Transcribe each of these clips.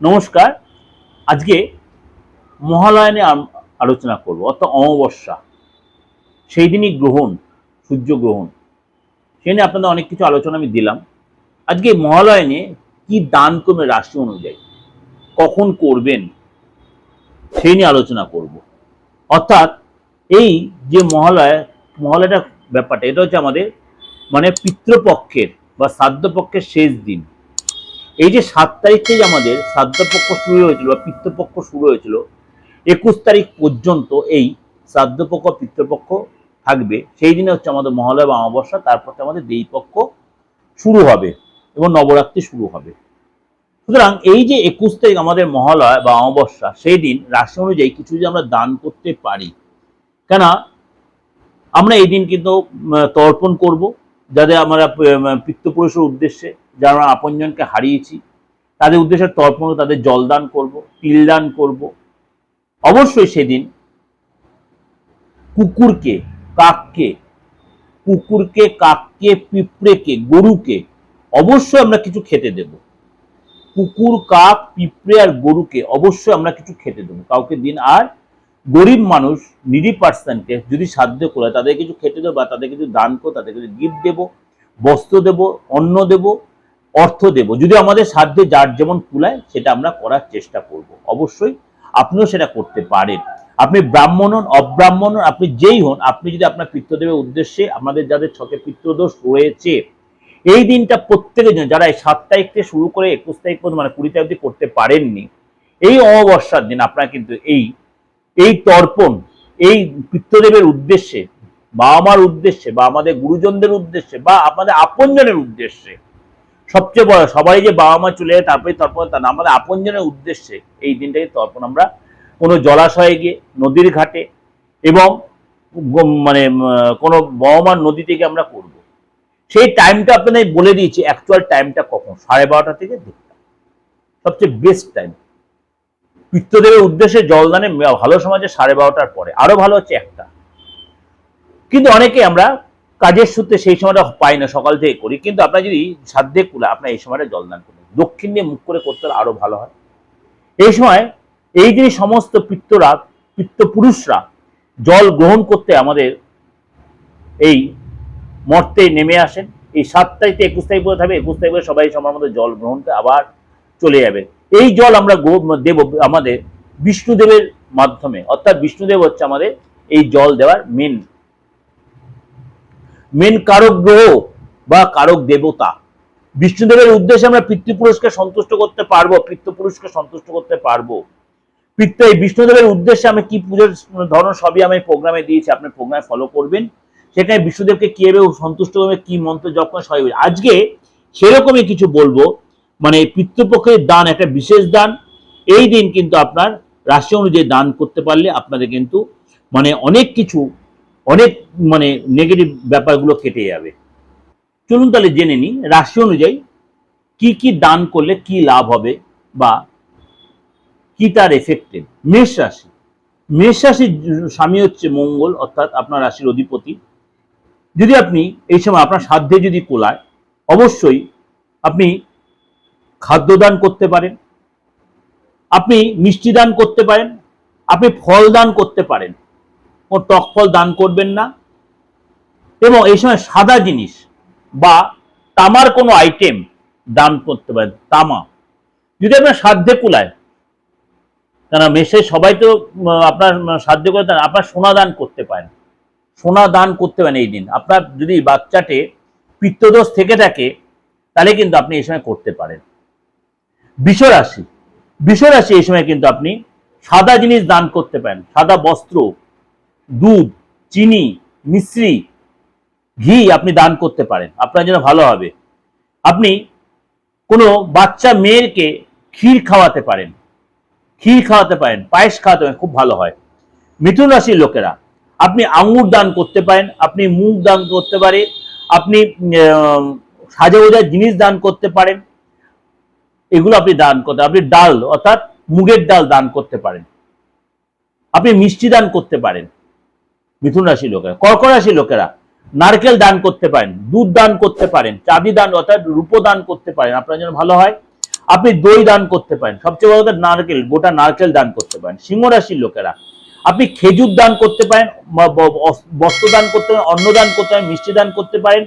নমস্কার। আজকে মহালয়া নিয়ে আলোচনা করব, অর্থাৎ অমাবস্যা। সেই দিনই গ্রহণ, সূর্য গ্রহণ। সেই নিয়ে আপনাদের অনেক কিছু আলোচনা আমি দিলাম। আজকে মহালয়া নিয়ে কি দান করবে রাশি অনুযায়ী, কখন করবেন, সেই নিয়ে আলোচনা করব। অর্থাৎ এই যে মহালয়া মহালয়াটা ব্যাপারটা, এটা হচ্ছে আমাদের মানে পিতৃপক্ষের বা শ্রাদ্ধপক্ষের শেষ দিন। এই যে সাত তারিখ থেকে আমাদের শ্রাদ্ধপক্ষ শুরু হয়েছিল বা পিতৃপক্ষ শুরু হয়েছিল, একুশ তারিখ পর্যন্ত এই শ্রাদ্ধপক্ষ, পিতৃপক্ষ থাকবে। সেই দিনে হচ্ছে আমাদের মহালয়া বা অমাবস্যা, তারপর আমাদের দেইপক্ষ শুরু হবে এবং নবরাত্রি শুরু হবে। সুতরাং এই যে একুশ তারিখ আমাদের মহালয়া বা অমাবস্যা, সেই দিন রাশি অনুযায়ী কিছু যদি আমরা দান করতে পারি কেন আমরা এই দিন কিন্তু তর্পণ করব যাদের আমরা উম, পিতৃপুরুষের উদ্দেশ্যে যারা আপনজনকে হারিয়েছি তাদের উদ্দেশ্যে তর্পণ তাদের জলদান করব তিল দান করব। অবশ্যই সেদিন কুকুরকে কাককে কুকুরকে কাককে পিঁপড়েকে গরুকে অবশ্যই আমরা কিছু খেতে দেব। কুকুর কাক পিঁপড়ে আর গরুকে অবশ্যই আমরা কিছু খেতে দেবো। কাউকে দিন আর গরিব মানুষ নিডি পার্সনকে যদি সাধ্য করে তাদের কিছু খেতে দেবো বা তাদের কিছু দান করো, তাদের কিছু গিফট দেবো, বস্ত্র দেব, অন্ন দেব, অর্থ দেব, যদি আমাদের সাধ্যে যার যেমন কুলায় সেটা আমরা করার চেষ্টা করব। অবশ্যই আপনিও সেটা করতে পারেন। আপনি ব্রাহ্মণ হন, অব্রাহ্মণ হন, আপনি যেই হন, আপনি যদি আপনার পিত্তদেবের উদ্দেশ্যে আমাদের যাদের ছকে পিত্তদোষ রয়েছে, এই দিনটা প্রত্যেকের জন্য, যারা এই সাত তারিখ থেকে শুরু করে একুশ তারিখ পর্যন্ত মানে কুড়ি তারিখ অবধি করতে পারেননি, এই অমাবস্যার দিন আপনারা কিন্তু এই এই তর্পণ, এই পিত্তদেবের উদ্দেশ্যে বা আমার উদ্দেশ্যে বা আমাদের গুরুজনদের উদ্দেশ্যে বা আমাদের আপনজনের উদ্দেশ্যে, সবচেয়ে বড় সবাই যে বাবা মা চলে যায় তারপরে তর্পণ তা না, আমাদের আপনজনের উদ্দেশ্যে এই দিনটাকে তর্পণ আমরা কোনো জলাশয়ে গিয়ে, নদীর ঘাটে এবং মানে কোনো বহমান নদী থেকে আমরা করব। সেই টাইমটা আপনাদের বলে দিয়েছি অ্যাকচুয়াল টাইমটা কখন? সাড়ে বারোটা থেকে দেড়টা। সবচেয়ে বেস্ট টাইম পিত্তদেবের উদ্দেশ্যে জলদানে ভালো সমাজে সাড়ে বারোটার পরে। আরও ভালো হচ্ছে একটা। কিন্তু অনেকে আমরা কাজের সূত্রে সেই সময়টা পাই না, সকাল থেকে করি। কিন্তু আপনার যদি সাধ্যে কুলা আপনার এই সময়টা জলদান করবেন দক্ষিণ দিয়ে মুখ করে করতে আরও ভালো হয়। এই সময় এই দিনে সমস্ত পিত্তরা, পিত্তপুরুষরা জল গ্রহণ করতে আমাদের এই মর্তে নেমে আসেন। এই সাত তারিখ একুশ তারিখ পর্যন্ত থাকবে একুশ তারিখ পরে সবাই সময় মতো জল গ্রহণ করে আবার চলে যাবে। এই জল আমরা দেব, আমাদের বিষ্ণুদেবের মাধ্যমে। অর্থাৎ বিষ্ণুদেব হচ্ছে আমাদের এই জল দেওয়ার মেন মেন কারক গ্রহ বা কারক দেবতা। বিষ্ণুদেবের উদ্দেশ্যে আমরা পিতৃপুরুষকে সন্তুষ্ট করতে পারব, পিতৃপুরুষকে সন্তুষ্ট করতে পারব। পিতৃ, এই বিষ্ণুদেবের উদ্দেশ্যে আমি কি পুজোর ধরন সবই আমি প্রোগ্রামে দিয়েছি, আপনি প্রোগ্রামে ফলো করবেন। সেখানে বিষ্ণুদেবকে কীভাবে সন্তুষ্ট করবে, কি মন্ত্র করে সবাই আজকে সেরকমই কিছু বলব। মানে পিতৃপক্ষের দান একটা বিশেষ দান। এই দিন কিন্তু আপনার রাশি অনুযায়ী দান করতে পারলে আপনাদের কিন্তু মানে অনেক কিছু, অনেক মানে নেগেটিভ ব্যাপারগুলো কেটে যাবে। চলুন তাহলে জেনে নিই রাশি অনুযায়ী কি কি দান করলে কি লাভ হবে বা কি তার এফেক্টেড মেষ রাশি, মেষ রাশির স্বামী হচ্ছে মঙ্গল অর্থাৎ আপনার রাশির অধিপতি। যদি আপনি এই সময় আপনার সাধ্যে যদি কোলায়, অবশ্যই আপনি খাদ্য দান করতে পারেন, আপনি মিষ্টি দান করতে পারেন, আপনি ফল দান করতে পারেন। কোনো টক ফল দান করবেন না। এবং এই সময় সাদা জিনিস বা তামার কোনো আইটেম দান করতে পারেন, তামা। যদি আপনার সাধ্যে কুলায় কেন মেসে সবাই তো আপনার সাধ্য করে আপনার সোনা দান করতে পারেন। সোনা দান করতে পারেন এই দিন। আপনার যদি বাচ্চাটে পিত্তদোষ থেকে থাকে, তাহলে কিন্তু আপনি এই সময় করতে পারেন। বিশ্বরাশি। বিশ্বরাশি এই সময় কিন্তু আপনি সাদা জিনিস দান করতে পারেন। সাদা বস্ত্র, দুধ, চিনি, মিশ্রি, ঘি আপনি দান করতে পারেন। আপনার জন্য ভালো হবে। আপনি কোনো বাচ্চা মেয়েকে ক্ষীর খাওয়াতে পারেন। ক্ষীর খাওয়াতে পারেন, পায়েস খাওয়াতে পারেন, খুব ভালো হয়। মিথুন রাশির লোকেরা, আপনি আঙুর দান করতে পারেন, আপনি মুগ দান করতে পারে, আপনি সাজা গোজা জিনিস দান করতে পারেন। এগুলো আপনি দান করতে আপনি ডাল অর্থাৎ মুগের ডাল দান করতে পারেন আপনি মিষ্টি দান করতে পারেন মিথুন রাশির লোকেরা কর্ক রাশির লোকেরা নারকেল দান করতে পারেন দুধ দান করতে পারেন চাঁদি দান অর্থাৎ রূপ দান করতে পারেন আপনার জন্য ভালো হয় আপনি দই দান করতে পারেন সবচেয়ে বড় কথা নারকেল গোটা নারকেল দান করতে পারেন সিংহ রাশির লোকেরা আপনি খেজুর দান করতে পারেন বস্ত্র দান করতে পারেন অন্ন দান করতে পারেন মিষ্টি দান করতে পারেন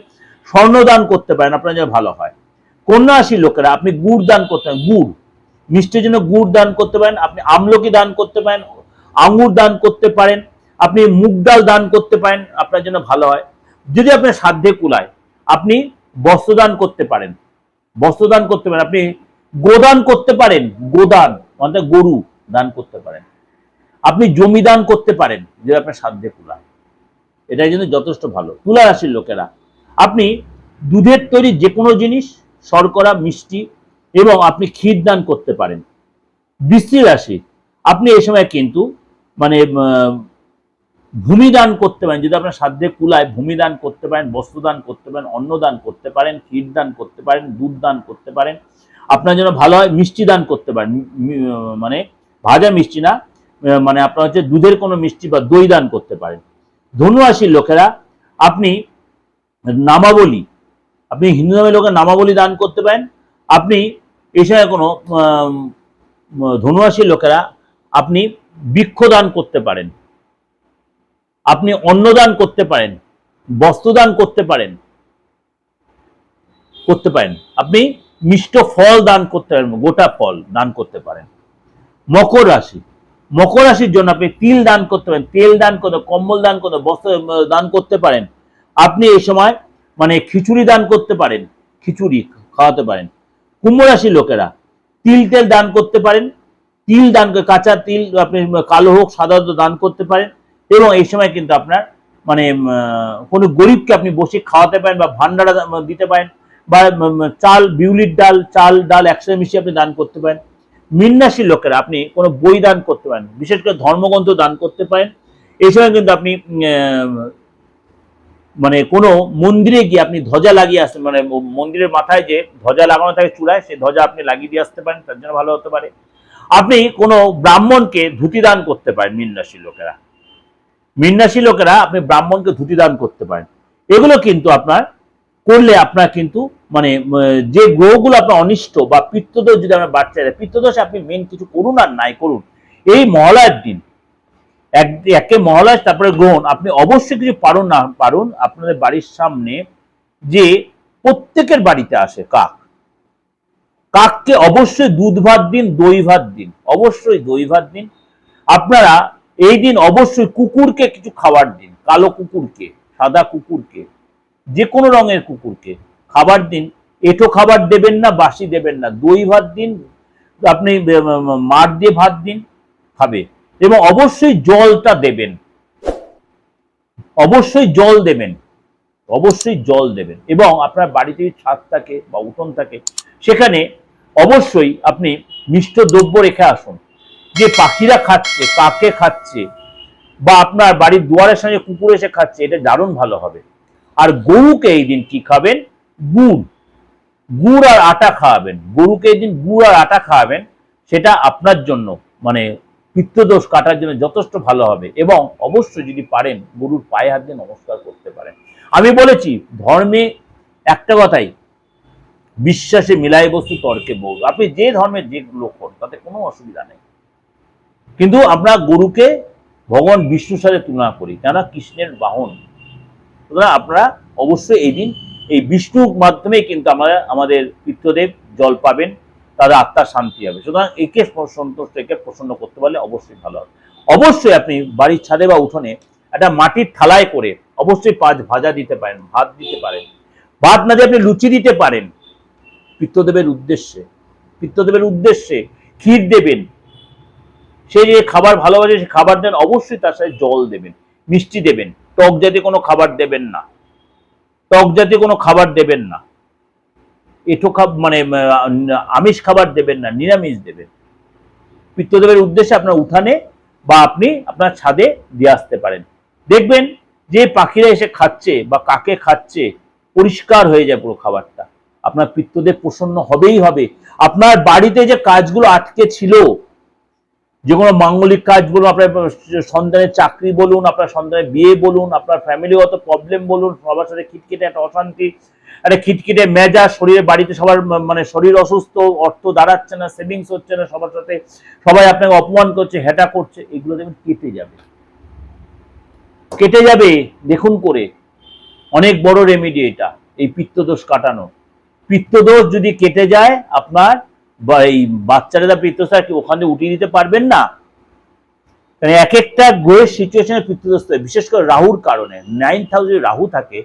স্বর্ণ দান করতে পারেন আপনার জন্য ভালো হয় কন্যা লোকেরা, আপনি গুড় দান করতে পারেন, গুড়। মিষ্টির জন্য গুড় দান করতে পারেন, আপনি আমলকি দান করতে পারেন, আঙুর দান করতে পারেন, আপনি মুগ ডাল দান করতে পারেন, আপনার জন্য ভালো হয়। যদি আপনার সাধ্যে কুলায়, আপনি বস্ত্র দান করতে পারেন। বস্ত্র দান করতে পারেন, আপনি গোদান করতে পারেন, গোদান, অর্থাৎ গরু দান করতে পারেন। আপনি জমি দান করতে পারেন, যদি আপনার সাধ্যে কুলায়। এটাই জন্য যথেষ্ট ভালো। তুলা রাশির লোকেরা, আপনি দুধের তৈরি যে কোনো জিনিস শর্করা মিষ্টি এবং আপনি ক্ষীর দান করতে পারেন। বৃষ্টি রাশি আপনি এই সময় কিন্তু মানে আহ, ভূমি দান করতে পারেন। যদি আপনার সাধ্যে কুলায় ভূমি দান করতে পারেন বস্ত্র দান করতে পারেন অন্ন দান করতে পারেন ক্ষীর দান করতে পারেন দুধ দান করতে পারেন আপনার জন্য ভালো হয় মিষ্টি দান করতে পারেন। মানে ভাজা মিষ্টি না মানে আপনার হচ্ছে দুধের কোনো মিষ্টি বা দই দান করতে পারেন। ধনুরাশির লোকেরা আপনি নামাবলী আপনি হিন্দু ধর্মের লোকের নামাবলী দান করতে পারেন। আপনি সময় কোনো ধনুরাশির লোকেরা আপনি বৃক্ষ দান করতে পারেন। আপনি অন্নদান করতে পারেন বস্ত্রদান করতে পারেন করতে পারেন। আপনি মিষ্ট ফল দান করতে পারেন, গোটা ফল দান করতে পারেন। মকর রাশি, মকর রাশির জন্য আপনি তিল দান করতে পারেন, তেল দান করতে, কম্বল দান করতে, বস্ত্র দান করতে পারেন। আপনি এই সময় মানে খিচুড়ি দান করতে পারেন, খিচুড়ি খাওয়াতে পারেন। কুম্ভ রাশির লোকেরা, তিল তেল দান করতে পারেন, তিল দান কাঁচা তিল আপনি কালো হোক হোক দান করতে পারেন এবং এই সময় কিন্তু আপনার মানে কোনো গরিবকে আপনি বসে খাওয়াতে পারেন বা ভান্ডারা দিতে পারেন বা চাল, বিউলির ডাল, চাল, ডাল একসাথে মিশিয়ে আপনি দান করতে পারেন। মিন্নাসী লোকেরা, আপনি কোনো বই দান করতে পারেন, বিশেষ করে ধর্মগ্রন্থ দান করতে পারেন। এই সময় কিন্তু আপনি মানে কোনো মন্দিরে গিয়ে আপনি ধ্বজা লাগিয়ে আসতে মানে মন্দিরের মাথায় যে ধ্বজা লাগানো থাকে চূড়ায়, সেই ধ্বজা আপনি লাগিয়ে দিয়ে আসতে পারেন, তার জন্য ভালো হতে পারে। আপনি কোনো ব্রাহ্মণকে ধুতি দান করতে পারেন মিন্নাসী লোকেরা। মিন্নাসী লোকেরা আপনি ব্রাহ্মণকে ধুতি দান করতে পারেন। এগুলো কিন্তু আপনার করলে আপনার কিন্তু মানে যে গ্রহগুলো আপনার অনিষ্ট বা পিত্তদোষ যদি আপনার বাচ্চা পিত্তদোষ আপনি মেন কিছু করুন আর নাই করুন। এই মহালয়ের দিন এক, একে মহালয়, তারপরে গ্রহণ আপনি অবশ্যই কিছু পারুন না, পারুন আপনাদের বাড়ির সামনে যে প্রত্যেকের বাড়িতে আসে কাক। কাককে অবশ্যই দুধ ভাত দিন, দই ভাত দিন। অবশ্যই দই ভাত দিন। আপনারা এই দিন অবশ্যই কুকুরকে কিছু খাবার দিন, কালো কুকুরকে, সাদা কুকুরকে যে কোনো রঙের কুকুরকে খাবার দিন। এঁটো খাবার দেবেন না, বাসি দেবেন না। দই ভাত দিন, আপনি মার দিয়ে ভাত দিন, খাবে। এবং অবশ্যই জলটা দেবেন। অবশ্যই জল দেবেন। অবশ্যই জল দেবেন। এবং আপনার বাড়িতে ছাদ থাকে বা উঠোন থাকে, সেখানে অবশ্যই আপনি মিষ্ট দ্রব্য রেখে আসুন। যে পাখিরা খাচ্ছে, কাকে খাচ্ছে, বা আপনার বাড়ির দুয়ারের সঙ্গে কুকুর এসে খাচ্ছে, এটা দারুণ ভালো হবে। আর গরুকে এই দিন কি খাবেন? গুড়। গুড় আর আটা খাওয়াবেন। গরুকে এই দিন গুড় আর আটা খাওয়াবেন, সেটা আপনার জন্য মানে পিত্তদোষ কাটার জন্য যথেষ্ট ভালো হবে এবং অবশ্যই যদি পারেন, গরুর পায়ে হাত দিয়ে নমস্কার করতে পারেন। আমি বলেছি, ধর্মে একটা কথাই, বিশ্বাসে মিলাই বস্তু তর্কে বহু আপনি যে ধর্মের যে লোক হন, তাতে কোনো অসুবিধা নেই। কিন্তু আমরা গুরুকে ভগবান বিষ্ণুর সাথে তুলনা করি, কেননা কৃষ্ণের বাহন। সুতরাং আপনারা অবশ্যই এই দিন এই বিষ্ণুর মাধ্যমে কিন্তু আমরা আমাদের পিতৃদেব জল পাবেন। তাদের আত্মার শান্তি হবে। সুতরাং একে সন্তুষ্ট, একে প্রসন্ন করতে পারলে অবশ্যই ভালো হবে। অবশ্যই আপনি বাড়ির ছাদে বা উঠোনে একটা মাটির থালায় করে অবশ্যই পাঁচ ভাজা দিতে পারেন, ভাত দিতে পারেন। ভাত না দিয়ে আপনি লুচি দিতে পারেন। পিত্তদেবের উদ্দেশ্যে পিত্তদেবের উদ্দেশ্যে ক্ষীর দেবেন। সে যে খাবার ভালোবাসে, সে খাবার দেন, অবশ্যই তার সাথে জল দেবেন, মিষ্টি দেবেন। টক জাতীয় কোনো খাবার দেবেন না। টক জাতীয় কোনো খাবার দেবেন না। এটো খাব মানে আমিষ খাবার দেবেন না, নিরামিষ দেবেন। পিত্তদেবের উদ্দেশ্যে আপনার উঠানে বা আপনি আপনার ছাদে দিয়ে আসতে পারেন। দেখবেন যে পাখিরা এসে খাচ্ছে বা কাকে খাচ্ছে, পরিষ্কার হয়ে যায় পুরো খাবারটা। আপনার পিত্তদেব প্রসন্ন হবেই হবে। আপনার বাড়িতে যে কাজগুলো আটকে ছিল, যে কোনো মাঙ্গলিক কাজ বলুন, আপনার সন্তানের চাকরি বলুন, আপনার সন্তানের বিয়ে বলুন, আপনার ফ্যামিলিগত প্রবলেম বলুন, সবার সাথে খিটখিটে একটা অশান্তি একটা খিটখিটে মেজা শরীরে বাড়িতে সবার মানে শরীর অসুস্থ, অর্থ দাঁড়াচ্ছে না সেভিংস হচ্ছে না, সবার সাথে সবাই আপনাকে অপমান করছে, হেটা করছে, এগুলো দেখবেন কেটে যাবে। কেটে যাবে, দেখুন করে। অনেক বড় রেমেডি এটা, এই পিত্তদোষ কাটানো। পিত্তদোষ যদি কেটে যায়, আপনার এই বাচ্চারা পিত্তদোষ কি ওখানে উঠিয়ে দিতে পারবেন না। মানে এক একটা গ্রহের সিচুয়েশনে পিত্তদোষ বিশেষ করে রাহুর কারণে। নাইন থাউজেন্ড রাহু থাকে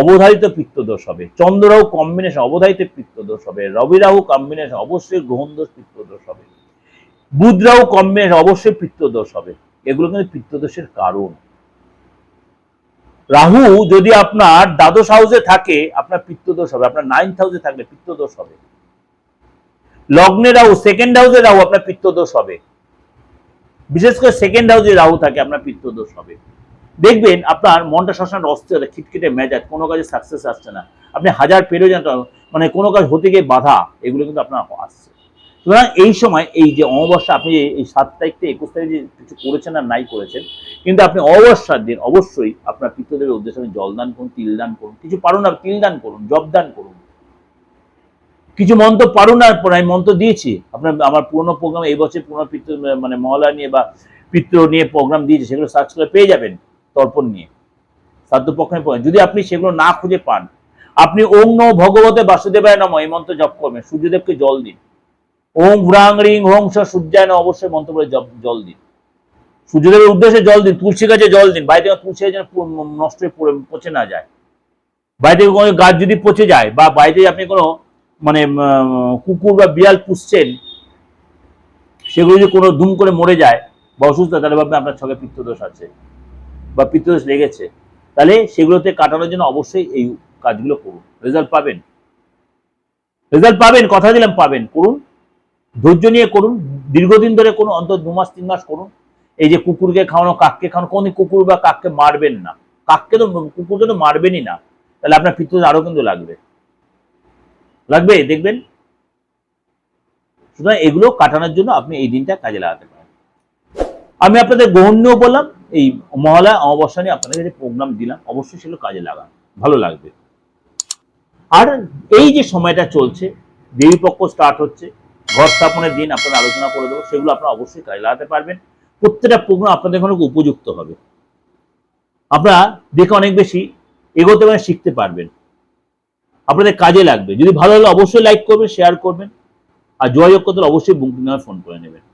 অবধারিত পিত্তদোষ হবে। চন্দ্ররাহু কম্বিনেশন অবধারিত পিত্তদোষ হবে। রবি রাহু কম্বিনেশন অবশ্যই গ্রহণ দোষ পিত্তদোষ হবে। বুধ রাহু কম্বিনেশন অবশ্যই পিত্তদোষ হবে। এগুলো কিন্তু পিত্তদোষের কারণ। রাহু যদি আপনার দ্বাদশ হাউসে থাকে, আপনার পিত্তদোষ হবে। আপনার নাইন্থ হাউসে থাকলে পিত্তদোষ হবে। লগ্নে রাহু সেকেন্ড হাউসে রাহু, আপনার পিত্তদোষ হবে। বিশেষ করে সেকেন্ড হাউসে রাহু থাকে, আপনার পিত্তদোষ হবে। দেখবেন আপনার মনটা সবসময় অস্থির খিটখিটে মেজাজ, কোনো কাজে সাকসেস আসছে না। আপনি হাজার পেরেও যান মানে কোনো কাজ হতে গিয়ে বাধা, এগুলো কিন্তু আপনার আসছে। সুতরাং এই সময় এই যে অমাবস্যা, আপনি এই সাত তারিখ থেকে একুশ তারিখ কিছু করেছেন আর নাই করেছেন, কিন্তু আপনি অমাবস্যার দিন অবশ্যই আপনার পিতৃদেবের উদ্দেশ্যে আপনি জলদান করুন তিলদান করুন, কিছু পারুন না তিলদান করুন জবদান করুন। কিছু মন্ত্র পারুন আর আমি মন্ত্র দিয়েছি। আপনার, আমার পুরোনো প্রোগ্রাম এই বছর পুরোনো পিতৃ মানে মহলা নিয়ে বা পিতৃ নিয়ে প্রোগ্রাম দিয়েছি, সেগুলো সার্চ করে পেয়ে যাবেন। তর্পণ নিয়ে। শ্রাদ্ধ পক্ষে পড়েন। যদি আপনি সেগুলো না খুঁজে পান, আপনি ওম ন ভগবতে বাসুদেবায় নম, এই মন্ত্র জপ করবেন। সূর্যদেবকে জল দিন। ওম ভ্রাং রিং হোং স সূর্যায় অবশ্যই মন্ত্র বলে জল দিন। সূর্যদেবের উদ্দেশ্যে জল দিন তুলসী গাছে জল দিন। থেকে তুলসী যেন নষ্ট হয়ে পচে না যায়। থেকে কোনো গাছ যদি পচে যায় বা বাইরে আপনি কোনো মানে কুকুর বা বিড়াল পুষছেন, সেগুলো যদি কোনো দুম করে মরে যায় বা অসুস্থ তাহলে ভাববে আপনার ছকে পিত্তদোষ আছে। বা পিত্তদোষ লেগেছে, তাহলে সেগুলোতে কাটানোর জন্য অবশ্যই এই কাজগুলো করুন। রেজাল্ট পাবেন। রেজাল্ট পাবেন, কথা দিলাম, পাবেন। করুন। ধৈর্য নিয়ে করুন। দীর্ঘদিন ধরে করুন অন্তত দু মাস, তিন মাস করুন। এই যে কুকুরকে খাওয়ানো, কাককে খাওয়ানো কোন কুকুর বা কাককে মারবেন না। কাককে তো কুকুরকে তো মারবেনই না। তাহলে আপনার পিত্তদোষ আরও কিন্তু লাগবে। লাগবে, দেখবেন? সুতরাং এগুলো কাটানোর জন্য আপনি এই দিনটা কাজে লাগাতে পারেন। আমি আপনাদের গৌণ্য বললাম এই মহালয়া অমাবস্যা নিয়ে আপনাদের যে প্রোগ্রাম দিলাম, অবশ্যই সেগুলো কাজে লাগান, ভালো লাগবে। আর এই যে সময়টা চলছে দেবীপক্ষ স্টার্ট হচ্ছে ঘর স্থাপনের দিন আপনাদের আলোচনা করে দেবো, সেগুলো আপনারা অবশ্যই কাজে লাগাতে পারবেন। প্রত্যেকটা প্রোগ্রাম আপনাদের এখানে উপযুক্ত হবে। আপনারা দেখে অনেক বেশি এগোতে পারেন, শিখতে পারবেন। আপনাদের কাজে লাগবে। যদি ভালো হলে অবশ্যই লাইক করবেন শেয়ার করবেন। আর যোগাযোগ করতে অবশ্যই বুকিং ফোন করে নেবেন।